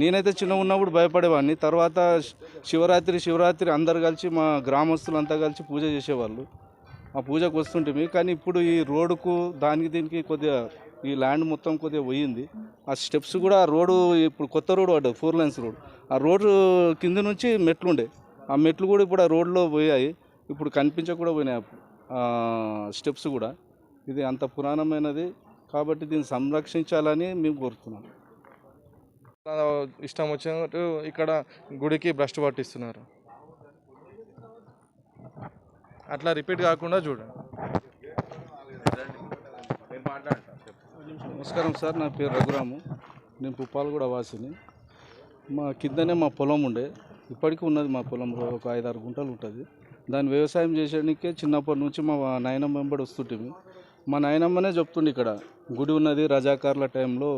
నేనైతే చిన్న ఉన్నప్పుడు భయపడేవాడిని. తర్వాత శివరాత్రి శివరాత్రి అందరు కలిసి మా గ్రామస్తులంతా కలిసి పూజ చేసేవాళ్ళు. ఆ పూజకు వస్తుంటే కానీ ఇప్పుడు ఈ రోడ్డుకు దానికి దీనికి కొద్దిగా ఈ ల్యాండ్ మొత్తం కొద్దిగా పోయింది. ఆ స్టెప్స్ కూడా ఆ రోడ్డు ఇప్పుడు కొత్త రోడ్డు పడ్డది ఫోర్ లైన్స్ రోడ్ ఆ రోడ్డు కింద నుంచి మెట్లు ఉండే. ఆ మెట్లు కూడా ఇప్పుడు ఆ రోడ్లో పోయాయి. ఇప్పుడు కనిపించకూడా పోయినాయి స్టెప్స్ కూడా. ఇది అంత పురాణమైనది. కాబట్టి దీన్ని సంరక్షించాలని మేము కోరుతున్నాం. ఇష్టం వచ్చినట్టు ఇక్కడ గుడికి భ్రష్టు పట్టిస్తున్నారు. అట్లా రిపీట్ కాకుండా చూడండి. నమస్కారం సార్ నా పేరు రఘురాము. నేను పుప్పాలగూడ వాసిని. మా కిందనే మా పొలం ఉండే. ఇప్పటికీ ఉన్నది మా పొలం ఒక ఐదారు గుంటలు ఉంటుంది. దాని వ్యవసాయం చేసేందుకే చిన్నప్పటి నుంచి మా నాయనమ్మ వెంబడి వస్తుంటిమి. మా నాయనమ్మనే చెప్తుండే ఇక్కడ గుడి ఉన్నది రజాకార్ల టైంలో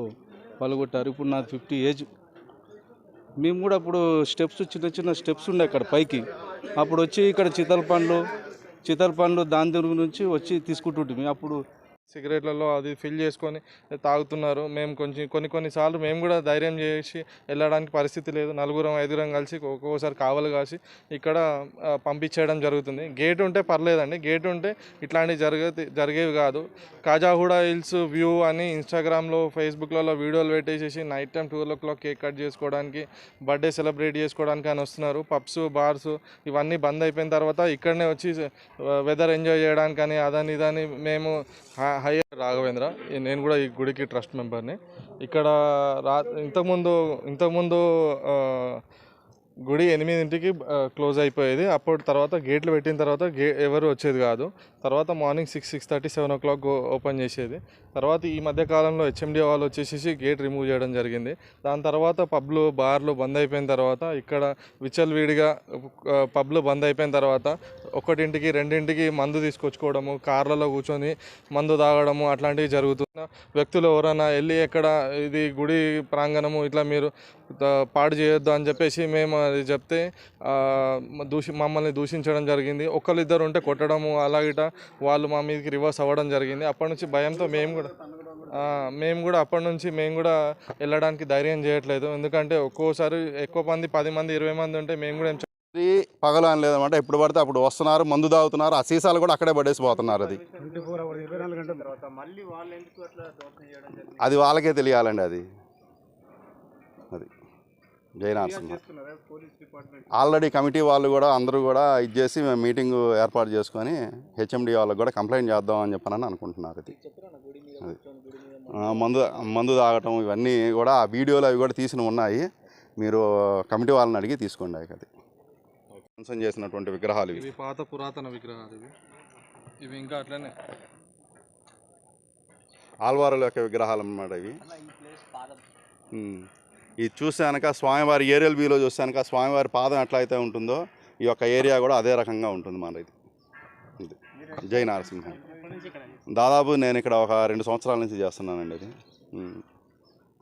పలగొట్టారు. ఇప్పుడు నాది ఫిఫ్టీ ఏజ్. మేము కూడా అప్పుడు స్టెప్స్ చిన్న చిన్న స్టెప్స్ ఉండే అక్కడ పైకి. అప్పుడు వచ్చి ఇక్కడ చితల పండ్లు చితల పండ్లు దాని నుంచి వచ్చి తీసుకుంటుంటిమి అప్పుడు సిగరెట్లలో అది ఫిల్ చేసుకొని తాగుతున్నారు. మేము కొంచెం కొన్ని కొన్నిసార్లు మేము కూడా ధైర్యం చేసి వెళ్ళడానికి పరిస్థితి లేదు. నలుగురం ఐదుగురం కలిసి ఒక్కొక్కసారి కావలు కాసి ఇక్కడ పంపించేయడం జరుగుతుంది. గేట్ ఉంటే పర్లేదండి. గేట్ ఉంటే ఇట్లాంటివి జరిగే జరిగేవి కాదు. కాజాహుడా హిల్స్ వ్యూ అని ఇన్స్టాగ్రామ్లో ఫేస్బుక్లలో వీడియోలు పెట్టేసేసి night time two o'clock cake cut చేసుకోవడానికి బర్త్డే సెలబ్రేట్ చేసుకోవడానికి అని వస్తున్నారు. పబ్స్ బార్స్ ఇవన్నీ బంద్ అయిపోయిన తర్వాత ఇక్కడనే వచ్చి వెదర్ ఎంజాయ్ చేయడానికి అని అదని ఇదని మేము హై రాఘవేంద్ర. ఈ నేను కూడా ఈ గుడికి ట్రస్ట్ మెంబర్ని. ఇక్కడ రా ఇంతకుముందు ఇంతకుముందు గుడి ఎనిమిదింటికి క్లోజ్ అయిపోయేది. అప్పుడు తర్వాత గేట్లు పెట్టిన తర్వాత గే ఎవరు వచ్చేది కాదు. తర్వాత morning six six thirty seven o'clock open చేసేది. తర్వాత ఈ మధ్య కాలంలో హెచ్ఎండి వాళ్ళు వచ్చేసేసి గేట్ రిమూవ్ చేయడం జరిగింది. దాని తర్వాత పబ్లు బార్లు బంద్ అయిపోయిన తర్వాత ఇక్కడ విచ్చలవిడిగా పబ్లు బంద్ అయిపోయిన తర్వాత ఒకటింటికి రెండింటికి మందు తీసుకొచ్చుకోవడము కార్లలో కూర్చొని మందు తాగడము అట్లాంటివి జరుగుతున్న వ్యక్తులు ఎవరైనా వెళ్ళి ఎక్కడ ఇది గుడి ప్రాంగణము ఇట్లా మీరు పాడు చేయొద్దు అని చెప్పేసి మేము అది చెప్తే దూషి మమ్మల్ని దూషించడం జరిగింది. ఒకళ్ళిద్దరు ఉంటే కొట్టడము అలాగిట వాళ్ళు మా మీదకి రివర్స్ అవ్వడం జరిగింది. అప్పటి నుంచి భయంతో మేము కూడా ఆ, మేము కూడా అప్పటి నుంచి మేము కూడా వెళ్ళడానికి ధైర్యం చేయట్లేదు. ఎందుకంటే ఒక్కోసారి ఎక్కువ మంది పది మంది ఇరవై మంది ఉంటే మేము కూడా ఏం పగలు అని లేదన్నమాట ఎప్పుడు పడితే అప్పుడు వస్తున్నారు మందు తాగుతున్నారు ఆ సీసాలు కూడా అక్కడే పడేసి పోతున్నారు అది అది వాళ్ళకే తెలియాలండి అది. అది. జై నరసింహ ఆల్రెడీ కమిటీ వాళ్ళు కూడా అందరూ కూడా ఇది చేసి మేము మీటింగ్ ఏర్పాటు చేసుకొని హెచ్ఎండి వాళ్ళకి కూడా కంప్లైంట్ చేద్దాం అని చెప్పనని అనుకుంటున్నారు ఇది. మందు మందు తాగటం ఇవన్నీ కూడా ఆ వీడియోలు అవి కూడా తీసిన ఉన్నాయి. మీరు కమిటీ వాళ్ళని అడిగి తీసుకోండి అది. ధ్వంసం చేసినటువంటి విగ్రహాలు ఇవి. పాత పురాతన విగ్రహాలు ఇవి. ఇవి ఇంకా అట్లనే. ఆల్వారుల యొక్క విగ్రహాలు అన్నమాట ఇవి. ఇది చూసానక స్వామివారి ఏరియల్ వ్యూలో చూసానక స్వామివారి పాదం ఎట్లయితే ఉంటుందో ఈ యొక్క ఏరియా కూడా అదే రకంగా ఉంటుంది మన ఇది. జై నరసింహ. దాదాపు నేను ఇక్కడ ఒక రెండు సంవత్సరాల నుంచి చేస్తున్నానండి ఇది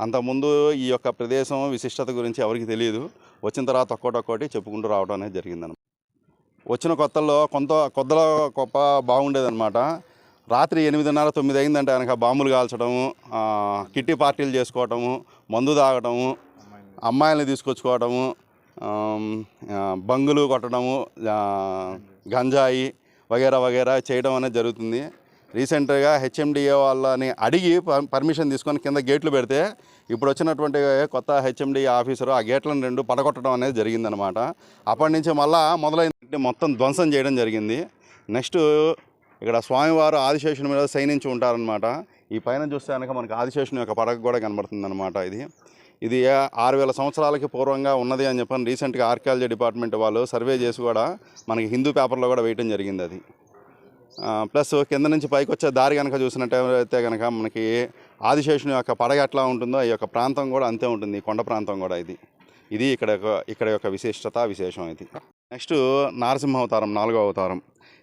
అంతకుముందు ఈ యొక్క ప్రదేశం విశిష్టత గురించి ఎవరికి తెలియదు. వచ్చిన తర్వాత ఒక్కోటి ఒక్కోటి చెప్పుకుంటూ రావడం అనేది జరిగిందనమాట. వచ్చిన కొత్తల్లో కొంత కొద్దిలో గొప్ప బాగుండేదన్నమాట రాత్రి ఎనిమిదిన్నర తొమ్మిది అయిందంటే కనుక బాంబులు కాల్చడము కిట్టి పార్టీలు చేసుకోవటము మందు తాగటము అమ్మాయిల్ని తీసుకొచ్చుకోవటము బంగులు కొట్టడము గంజాయి వగేరా వగేరా చేయడం అనేది జరుగుతుంది. రీసెంట్గా హెచ్ఎండిఏ వాళ్ళని అడిగి పర్- పర్మిషన్ తీసుకొని కింద గేట్లు పెడితే ఇప్పుడు వచ్చినటువంటి కొత్త హెచ్ఎండి ఆఫీసరు ఆ గేట్లను రెండు పడగొట్టడం అనేది జరిగిందనమాట అప్పటి నుంచి మళ్ళీ మొదలైన మొత్తం ధ్వంసం చేయడం జరిగింది. నెక్స్ట్ ఇక్కడ స్వామివారు ఆదిశేషుని మీద శయనించి ఉంటారనమాట ఈ పైన చూస్తే కనుక మనకి ఆదిశేషుని యొక్క పడగ కూడా కనబడుతుంది అనమాట ఇది. ఇది ఆరు వేల సంవత్సరాలకి పూర్వంగా ఉన్నది అని చెప్పని రీసెంట్గా ఆర్కియాలజీ డిపార్ట్మెంట్ వాళ్ళు సర్వే చేసి కూడా మనకి హిందూ పేపర్లో కూడా వేయటం జరిగింది అది. ప్లస్ కింద నుంచి పైకి వచ్చే దారి కనుక చూసినట్టయితే కనుక మనకి ఆదిశేషుని యొక్క పడగ ఎట్లా ఉంటుందో ఈ యొక్క ప్రాంతం కూడా అంతే ఉంటుంది ఈ కొండ ప్రాంతం కూడా ఇది. ఇది ఇక్కడ ఇక్కడ యొక్క విశిష్టత విశేషం ఇది. నెక్స్ట్ నారసింహ అవతారం నాలుగో అవతారం.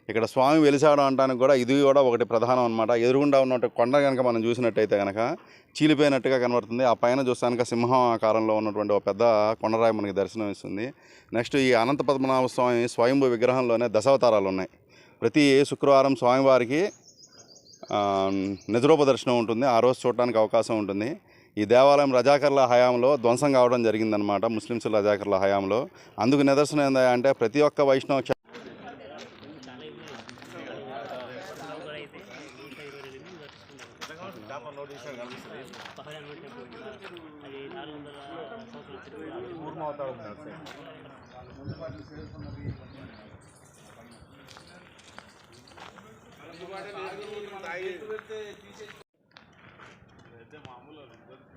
ఇక్కడ స్వామి వెలిసాడు అనడానికి కూడా ఇది కూడా ఒకటి ప్రధానం అనమాట ఎదురుగుండా ఉన్నట్టు కొండ కనుక మనం చూసినట్టయితే కనుక చీలిపోయినట్టుగా కనబడుతుంది. ఆ పైన చూస్తానికి సింహం ఆకారంలో ఉన్నటువంటి ఒక పెద్ద కొండరాయి మనకి దర్శనం ఇస్తుంది నెక్స్ట్ ఈ అనంత పద్మనాభ స్వామి స్వయంభూ విగ్రహంలోనే దశావతారాలు ఉన్నాయి. ప్రతి శుక్రవారం స్వామివారికి ఆ, దర్శనం ఉంటుంది. ఆ రోజు చూడడానికి అవకాశం ఉంటుంది. ఈ దేవాలయం రజాకర్ల హయాంలో ధ్వంసం కావడం జరిగిందనమాట ముస్లింస్ రజాకర్ల హయాంలో. అందుకు నిదర్శనం ఏందా అంటే ప్రతి ఒక్క వైష్ణవ de mamul alındır.